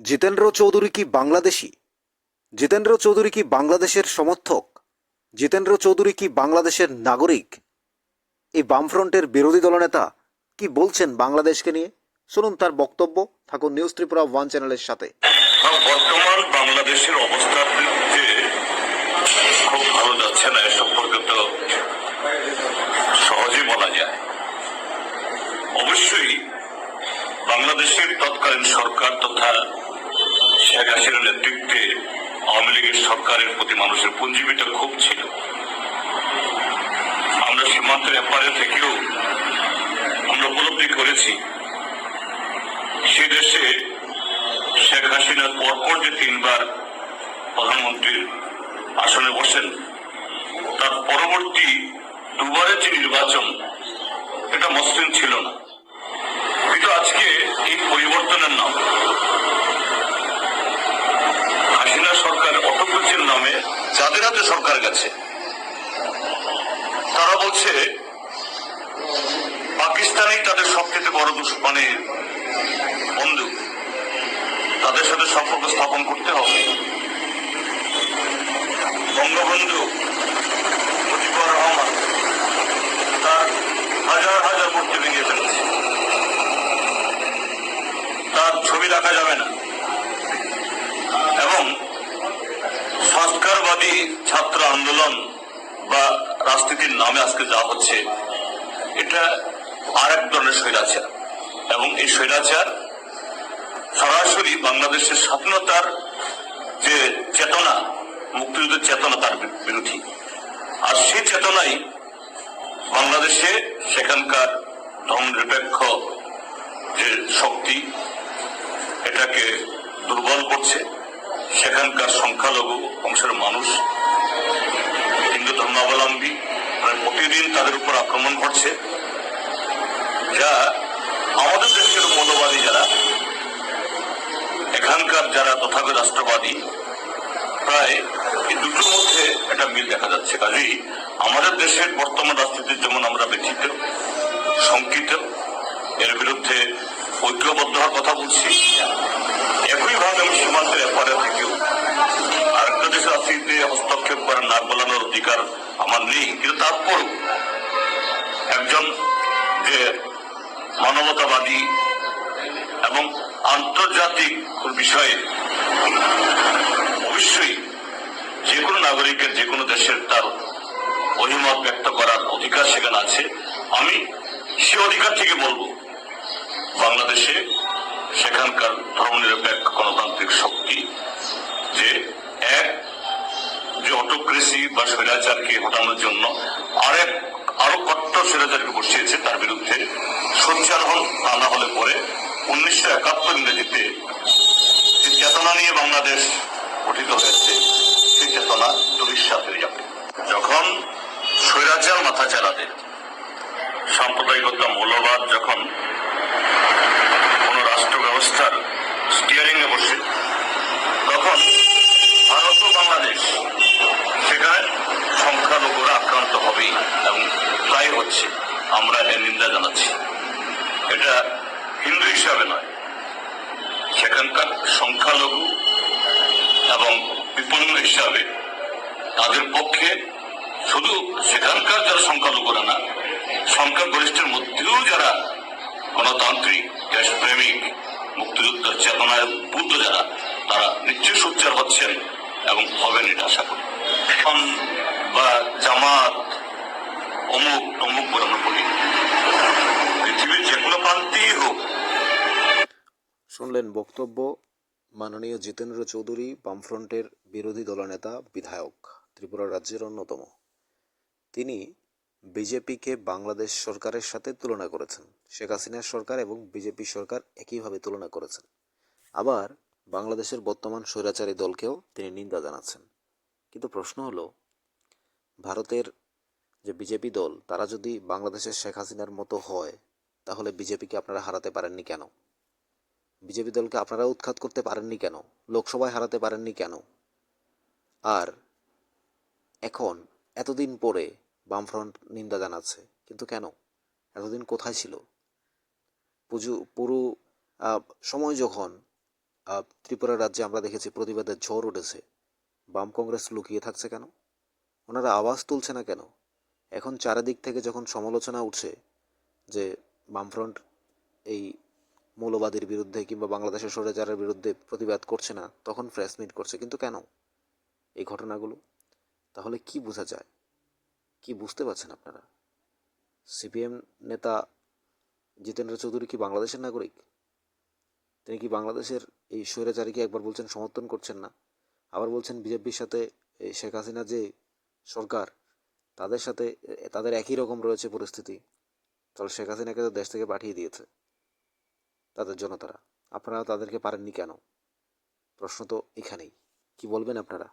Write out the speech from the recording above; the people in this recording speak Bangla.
জিতেন্দ্র চৌধুরী কি বাংলাদেশি? জিতেন্দ্র চৌধুরী কি বাংলাদেশের সমর্থক? জিতেন্দ্র চৌধুরী কি বাংলাদেশের নাগরিক? এই বামফ্রন্টের বিরোধী দলনেতা কি বলছেন বাংলাদেশকে নিয়ে? শুনুন তার বক্তব্য, থাকুন নিউজ ত্রিপুরা ওয়ান চ্যানেলের সাথে। বর্তমান বাংলাদেশের অবস্থা খুব ভালো যাচ্ছে না, এ সম্পর্কে তো সহজেই বলা যায় অবশ্যই বাংলাদেশের তৎকালীন সরকার তথা শেখ হাসিনার নেতৃত্বে আওয়ামী লীগের সরকারের প্রতি মানুষের পুঞ্জীবিটা খুব ছিল। আমরা সীমান্তের এপারে থেকেও আমরা উপলব্ধি করেছি, সে দেশে শেখ হাসিনার পরপর যে তিনবার প্রধানমন্ত্রীর আসনে বসেন, তার পরবর্তী দুবারের যে নির্বাচন, এটা মসৃণ ছিল না কিন্তু আজকে এই পরিবর্তনের নাম হাসিনা সরকার অটোক্রেসির নামে যাদের হাতে সরকার গেছে। তারা বলছে, পাকিস্তানেই তাদের সবচেয়ে বড় দুশ্মনী বন্ধু তাদের সাথে সম্পর্ক স্থাপন করতে হবে। বঙ্গবন্ধু মুজিবুর রহমান তার হাজার হাজার মূর্তি ভেঙে ফেলেছে। তার ছবি রাখা যাবে না। এবং সংস্কারবাদী ছাত্র আন্দোলন বা রাজনীতির নামে আজকে যা হচ্ছে, এটা আর এক ধরনের স্বৈরাচার। এবং এই স্বৈরাচার সরাসরি বাংলাদেশের স্বাধীনতার যে চেতনা, মুক্তিযুদ্ধের চেতনা তার বিরোধী আর সেই চেতনাই বাংলাদেশে সেখানকার ধর্মনিরপেক্ষ যে শক্তি, এটাকে দুর্বল করছে। সেখানকার সংখ্যালঘু অংশের মানুষ হিন্দু ধর্মাবলম্বী মানে প্রতিদিন তাদের উপর আক্রমণ ঘটছে যা আমাদের দেশের মৌলবাদী যারা, এখানকার যারা তথাগত রাষ্ট্রবাদী, প্রায় এই দুটোর মধ্যে একটা মিল দেখা যাচ্ছে। কাজেই আমাদের দেশের বর্তমান রাজনীতির যেমন আমরা ব্যথিত, শঙ্কিত, এর বিরুদ্ধে ঐক্যবদ্ধ হওয়ার কথা বলছি, একইভাবে আমি সীমান্তের এপারে থেকেও করে নাক গলানোর অধিকার আমার নেই। কিন্তু তারপরও একজন যে মানবতাবাদী এবং আন্তর্জাতিক বিষয়ে অবশ্যই যে কোনো নাগরিকের যে কোনো দেশের তার অভিমত ব্যক্ত করার অধিকার সেখানে আছে। আমি সে অধিকার থেকে বলব, বাংলাদেশে সেখানকার ধর্মনিরপেক্ষ গণতান্ত্রিক শক্তি যে এক যে অটোক্রেসি বা হটানোর জন্য আরেক আরও কট্টর স্বৈরাচারকে বসিয়েছে তার বিরুদ্ধে। সোচ্চার হন তা না হলে পরে উনিশশো একাত্তর ইংরেজিতে যে চেতনা নিয়ে বাংলাদেশ গঠিত হয়েছে, সেই চেতনা দুরিশ্বাস হয়ে যাবে। যখন স্বৈরাচার মাথা চালাতে সাম্প্রদায়িকতা মূল্যবাদ যখন কোন রাষ্ট্র ব্যবস্থার স্টিয়ারিং এ বসে তখন ভারত ও বাংলাদেশ সেখানে সংখ্যালঘুরা হবেই এবং তাই হচ্ছে। আমরা এর নিন্দা জানাচ্ছি। এটা হিন্দু হিসাবে নয়। সেখানকার সংখ্যালঘু এবং বিপন্ন হিসাবে তাদের পক্ষে শুধু সেখানকার যারা সংখ্যালঘুরা না সংখ্যাগরিষ্ঠের মধ্যেও যারা গণতান্ত্রিক, দেশপ্রেমিক, মুক্তিযুদ্ধের চেতনায় উদ্বুদ্ধ যারা, তারা নিশ্চয়ই সোচ্চার হচ্ছেন এবং হবেন এটা আশা করি। বা জামাত অমুক পৃথিবীর যে কোনো প্রান্তেই হোক। শুনলেন বক্তব্য মাননীয় জিতেন্দ্র চৌধুরী, বামফ্রন্টের বিরোধী দলনেতা, বিধায়ক, ত্রিপুরা রাজ্যের অন্যতম। তিনি বিজেপিকে বাংলাদেশ সরকারের সাথে তুলনা করেছেন। শেখ হাসিনার সরকার এবং বিজেপি সরকার একইভাবে তুলনা করেছেন। আবার বাংলাদেশের বর্তমান স্বৈরাচারী দলকেও তিনি নিন্দা জানাচ্ছেন। কিন্তু প্রশ্ন হলো, ভারতের যে বিজেপি দল, তারা যদি বাংলাদেশের শেখ হাসিনার মতো হয়, তাহলে বিজেপিকে আপনারা হারাতে পারেননি কেন? বিজেপি দলকে আপনারা উৎখাত করতে পারেননি কেন? লোকসভায় হারাতে পারেননি কেন? আর এখন এতদিন পরে বামফ্রন্ট নিন্দা জানাচ্ছে, কিন্তু কেন? এতদিন কোথায় ছিল? পুজো, পুরো সময় যখন ত্রিপুরা রাজ্যে আমরা দেখেছি প্রতিবাদের ঝড় উঠেছে, বাম কংগ্রেস লুকিয়ে থাকছে কেন? ওনারা আওয়াজ তুলছে না কেন? এখন চারিদিক থেকে যখন সমালোচনা উঠছে যে বামফ্রন্ট এই মৌলবাদীর বিরুদ্ধে কিংবা বাংলাদেশের স্বৈরাচারের বিরুদ্ধে প্রতিবাদ করছে না, তখন প্রেস মিট করছে। কিন্তু কেন এই ঘটনাগুলো? তাহলে কি বোঝা যায়? কি বুঝতে পারছেন আপনারা? সিপিএম নেতা জিতেন্দ্র চৌধুরী কি বাংলাদেশের নাগরিক? তিনি কি বাংলাদেশের এই স্বৈরাচারীকে একবার বলছেন সমর্থন করছেন না? আবার বলছেন বিজেপির সাথে শেখ হাসিনা যে সরকার তাদের সাথে তাদের একই রকম রয়েছে পরিস্থিতি। তাহলে শেখ হাসিনাকে তো দেশ থেকে পাঠিয়ে দিয়েছে তাদের জনতারা আপনারা তাদেরকে পারেননি কেন? প্রশ্ন তো এখানেই। কি বলবেন আপনারা?